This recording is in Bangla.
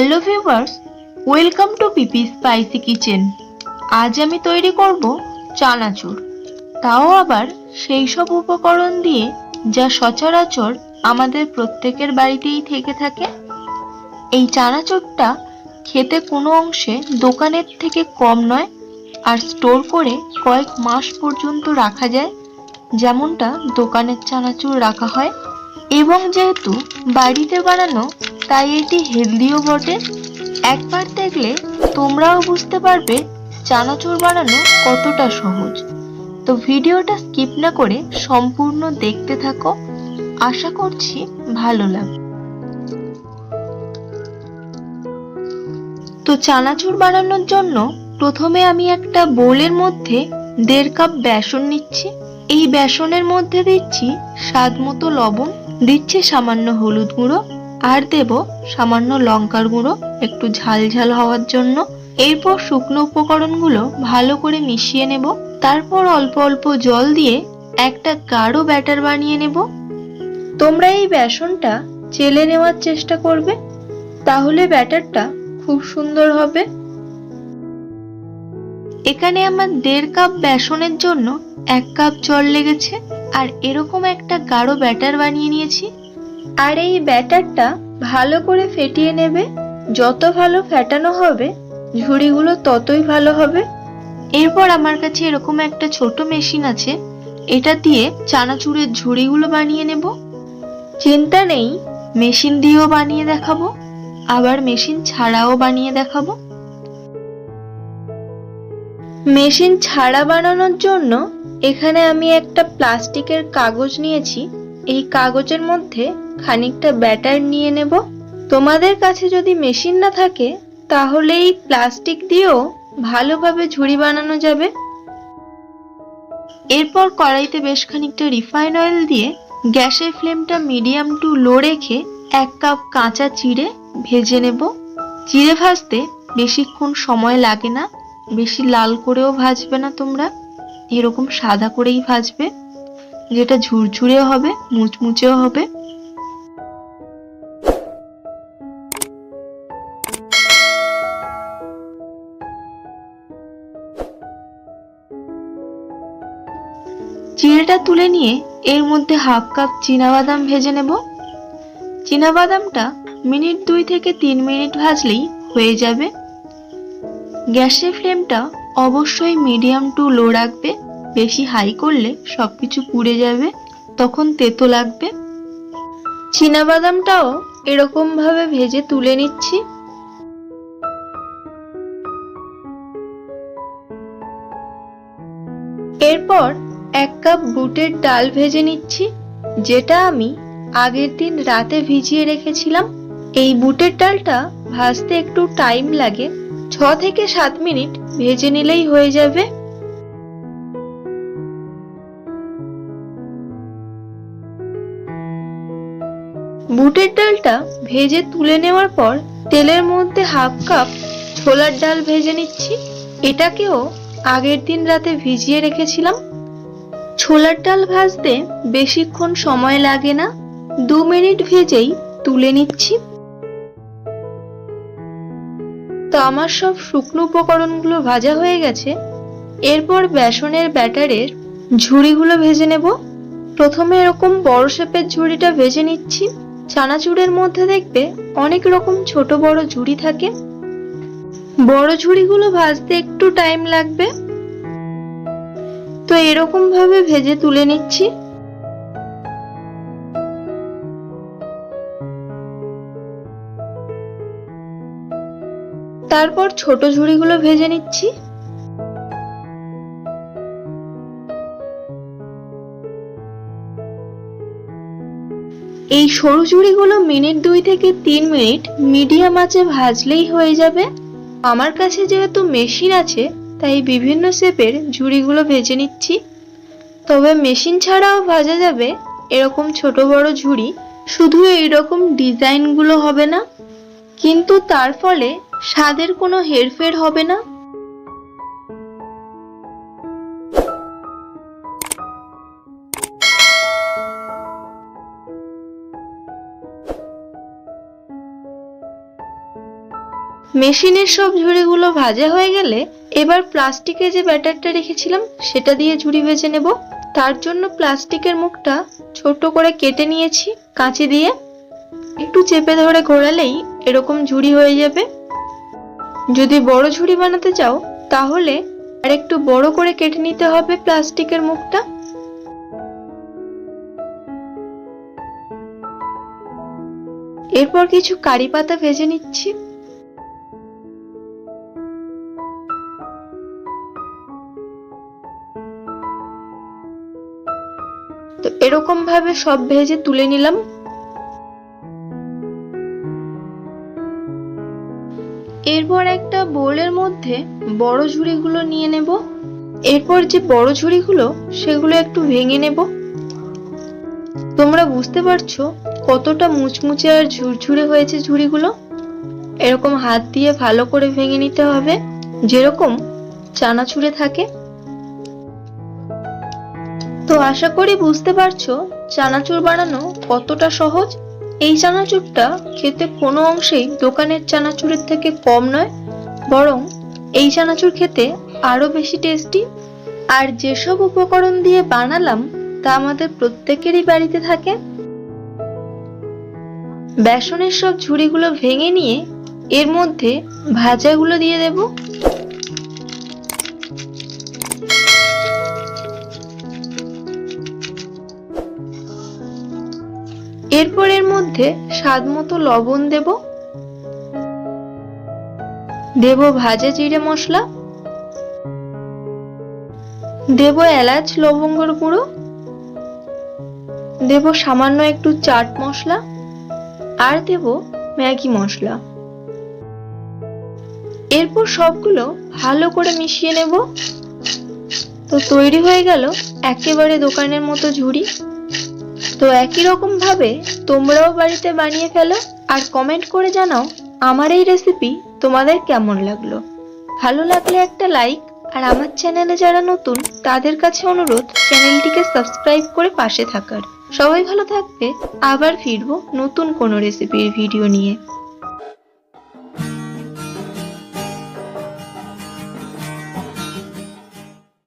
Hello viewers, welcome to PP spicy kitchen. আজ আমি তৈরি করব চানাচুর। তাও আবার সেই সব উপকরণ দিয়ে যা সচরাচর আমাদের প্রত্যেকের বাড়িতেই থেকে থাকে। এই চানাচুরটা খেতে কোনো অংশে দোকানের থেকে কম নয় আর স্টোর করে কয়েক মাস পর্যন্ত রাখা যায়, যেমনটা দোকানের চানাচুর রাখা হয়। এবং যেহেতু বাড়িতে বানানো তাই এটি হেলদিও বটে। একবার দেখলে তোমরাও বুঝতে পারবে চানাচুর বানানো কতটা সহজ। তো ভিডিওটা স্কিপ না করে সম্পূর্ণ দেখতে থাকো। আশা করছি ভালো লাগবে। তো চানাচুর বানানোর জন্য প্রথমে আমি একটা বোলের মধ্যে দেড় কাপ বেসন নিচ্ছি। এই বেসনের মধ্যে দিচ্ছি স্বাদ মতো লবণ, দিচ্ছি সামান্য হলুদ গুঁড়ো। আর দেব সামান্য লঙ্কার গুঁড়ো, একটু ঝাল ঝাল হওয়ার জন্য। এরপর শুকনো উপকরণগুলো ভালো করে মিশিয়ে নেব। তারপর অল্প অল্প জল দিয়ে একটা গাঢ় ব্যাটার বানিয়ে নেব। তোমরা এই বেসনটা চেলে নেওয়ার চেষ্টা করবে, তাহলে ব্যাটারটা খুব সুন্দর হবে। এখানে আমার দেড় কাপ বেসনের জন্য এক কাপ জল লেগেছে, আর এরকম একটা গাঢ় ব্যাটার বানিয়ে নিয়েছি। আর এই ব্যাটারটা ভালো করে ফেটিয়ে নেবে, যত ভালো ফেটানো হবে, ঝুড়িগুলো ততই ভালো হবে। এরপর আমার কাছে এরকম একটা ছোট মেশিন আছে, এটা দিয়ে চানাচুরের ঝুড়িগুলো বানিয়ে নেব। চিন্তা নেই, মেশিন দিয়েও বানিয়ে দেখাবো, আবার মেশিন ছাড়াও বানিয়ে দেখাবো। মেশিন ছাড়া বানানোর জন্য এখানে আমি একটা প্লাস্টিকের কাগজ নিয়েছি এই কাগজের মধ্যে খানিকটা ব্যাটার নিয়ে নেব। তোমাদের কাছে যদি মেশিন না থাকে, তাহলে এই প্লাস্টিক দিয়েও ভালোভাবে ঝুড়ি বানানো যাবে। এরপর কড়াইতে বেশ খানিকটা রিফাইন অয়েল দিয়ে গ্যাসের ফ্লেমটা মিডিয়াম টু লো রেখে এক কাপ কাঁচা চিড়ে ভেজে নেব। চিড়ে ভাজতে বেশিক্ষণ সময় লাগে না, বেশি লাল করেও ভাজবে না তোমরা, এরকম সাদা করেই ভাজবে। যেটা ঝুরঝুরেও হবে, মুচমুচেও হবে। চিড়েটা তুলে নিয়ে এর মধ্যে হাফ কাপ বাদাম ভেজে নেব। বাদামটা মিনিট দুই থেকে তিন মিনিট ভাজলেই হয়ে যাবে। গ্যাসের ফ্লেমটা অবশ্যই মিডিয়াম টু লো রাখবে। বেশি হাই করলে সব কিছু পুড়ে যাবে, তখন তেতো লাগবে। বাদামটাও এরকম ভাবে ভেজে তুলে নিচ্ছি। এরপর এক কাপ বুটের ডাল ভেজে নিচ্ছি, যেটা আমি আগের দিন রাতে ভিজিয়ে রেখেছিলাম। এই বুটের ডালটা ভাজতে একটু টাইম লাগে, ছ থেকে সাত মিনিট ভেজে নিলেই হয়ে যাবে। বুটের ডালটা ভেজে তুলে নেওয়ার পর তেলের মধ্যে হাফ কাপ ছোলার ডাল ভেজে নিচ্ছি। এটাকেও আগের দিন রাতে ভিজিয়ে রেখেছিলাম। ছোলার ডাল ভাজতে বেশিক্ষণ সময় লাগে না। দু মিনিট ভেজেই তুলে নিচ্ছি। তো আমার সব শুকনো উপকরণগুলো ভাজা হয়ে গেছে। এরপর বেসনের ব্যাটারের ঝুড়িগুলো ভেজে নেব। প্রথমে এরকম বড় শেপের ঝুড়িটা ভেজে নিচ্ছি। চানাচুরের মধ্যে দেখবে অনেক রকম ছোট বড় ঝুড়ি থাকে। বড় ঝুড়িগুলো ভাজতে একটু টাইম লাগবে। তো এরকম ভাবে ভেজে তুলে নিচ্ছি। তারপর ছোট ঝুড়িগুলো ভেজে নিচ্ছি। এই সরু ঝুড়িগুলো মিনিট দুই থেকে তিন মিনিট মিডিয়াম আঁচে ভাজলেই হয়ে যাবে। আমার কাছে যেহেতু মেশিন আছে, তাই বিভিন্ন শেপের ঝুড়িগুলো ভেজে নিচ্ছি। তবে মেশিন ছাড়াও ভাজা যাবে এরকম ছোট বড় ঝুড়ি। শুধু এইরকম ডিজাইনগুলো হবে না। কিন্তু তার ফলে স্বাদের কোনো হেরফের হবে না। মেশিনের সব ঝুড়িগুলো ভাজা হয়ে গেলে এবার প্লাস্টিকে যে ব্যাটারটা রেখেছিলাম, সেটা দিয়ে ঝুড়ি ভেজে নেব। তার জন্য প্লাস্টিকের মুখটা ছোট করে কেটে নিয়েছি কাঁচি দিয়ে। একটু চেপে ধরে ঘোরালেই এরকম ঝুড়ি হয়ে যাবে। যদি বড় ঝুড়ি বানাতে চাও, তাহলে আর একটু বড় করে কেটে নিতে হবে প্লাস্টিকের মুখটা। এরপর কিছু কারি পাতা ভেজে নিচ্ছি। এরকম ভাবে সব ভেজে তুলে নিলাম? এরপর একটা বোলের মধ্যে বড় ঝুড়িগুলো নিয়ে নেব। এরপর যে বড় ঝুড়িগুলো, সেগুলো একটু ভেঙে নেব। তোমরা বুঝতে পারছ কতটা মুচমুচে আর ঝুরঝুরে হয়েছে ঝুড়িগুলো? এরকম হাত দিয়ে ভালো করে ভেঙে নিতে হবে। যেরকম চানাচুরে থাকে। তো আশা করি বুঝতে পারছ, চানাচুর বানানো কতটা সহজ? এই চানাচুরটা খেতে কোনো অংশেই দোকানের চানাচুরের থেকে কম নয়, বরং এই চানাচুর খেতে আরও বেশি টেস্টি। আর যেসব উপকরণ দিয়ে বানালাম, তা আমাদের প্রত্যেকেরই বাড়িতে থাকে। বেসনের সব ঝুড়িগুলো ভেঙে নিয়ে এর মধ্যে ভাজাগুলো দিয়ে দেব। এরপর এর মধ্যে স্বাদ মতো লবণ দেব। দেব ভাজা জিরে মশলা। দেব এলাচ, লবঙ্গর গুঁড়ো। দেব সামান্য একটু চাট মশলা। আর দেব ম্যাগি মশলা। এরপর সবগুলো ভালো করে মিশিয়ে নেব। তো তৈরি হয়ে গেল একেবারে দোকানের মতো ঝুড়ি। তো একই রকম ভাবে তোমরাও বাড়িতে বানিয়ে ফেলো আর কমেন্ট করে জানাও আমার এই রেসিপি তোমাদের কেমন লাগল। ভালো লাগলে একটা লাইক আর আমার চ্যানেলে যারা নতুন, তাদের কাছে অনুরোধ চ্যানেলটিকে সাবস্ক্রাইব করে পাশে থাকার। সবাই ভালো থাকবে, আবার ফিরবো নতুন কোনো রেসিপির ভিডিও নিয়ে।